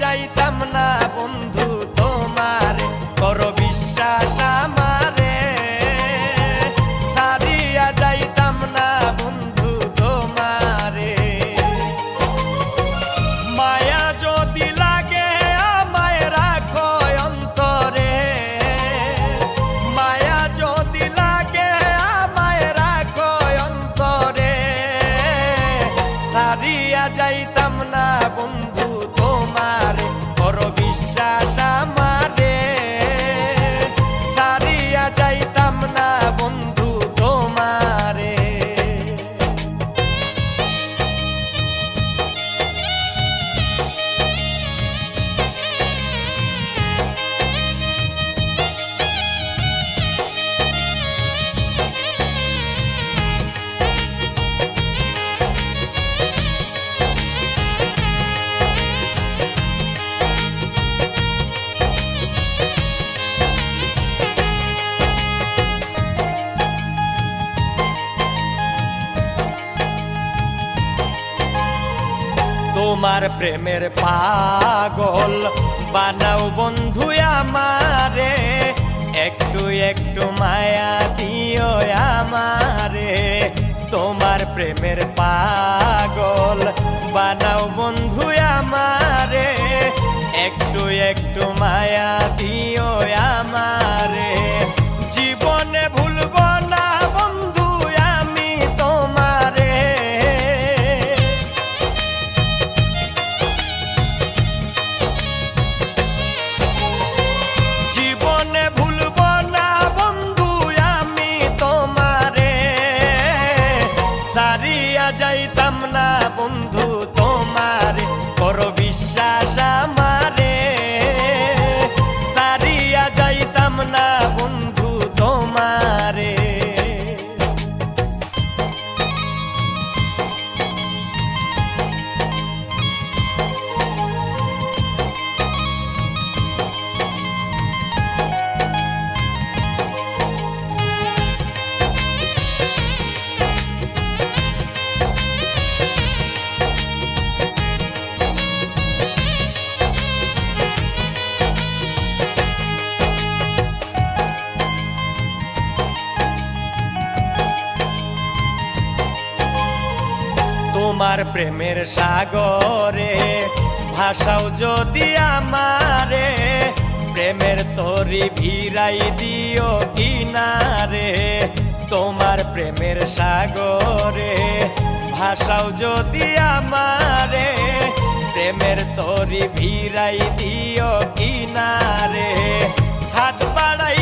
যাইতাম না বন্ধু। তোমার প্রেমের পাগল। বানাও বন্ধু আমারে, একটু একটু মায়া দিও আমারে। তোমার প্রেমের পাগল, বানাও বন্ধু আমারে, একটু একটু মায়া দিও আমারে। তোমার প্রেমের সাগরে, ভাষাও যদি আমারে, প্রেমের তরি ভিড়াই দিও কিনারে। তোমার প্রেমের সাগরে, ভাষাও যদি আমারে, প্রেমের তরি ভিড়াই দিও কিনারে। হাত বাড়াইয়া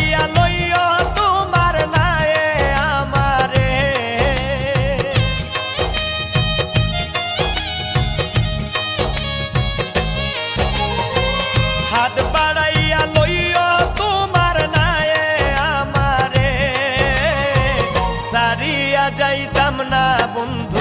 সারিয়া যাইতাম না বন্ধু।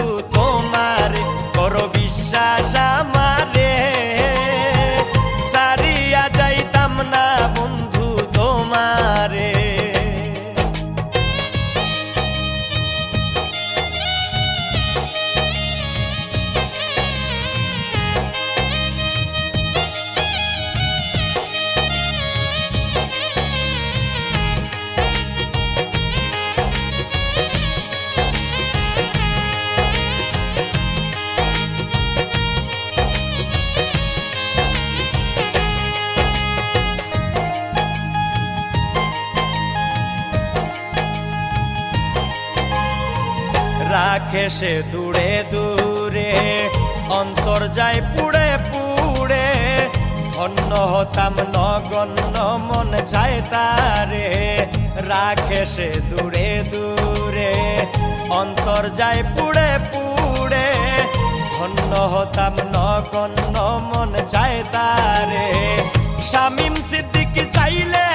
রাখে সে দূরে দূরে, অন্তর যায় পুড়ে পুড়ে। ধন্য হতাম নগণ্য, মন চায় তারে। রাখে সে দূরে দূরে, অন্তর যায় পুড়ে পুড়ে। ধন্য হতাম নগণ্য, মন চায় তারে। শামিম সিদ্দিক চাইলে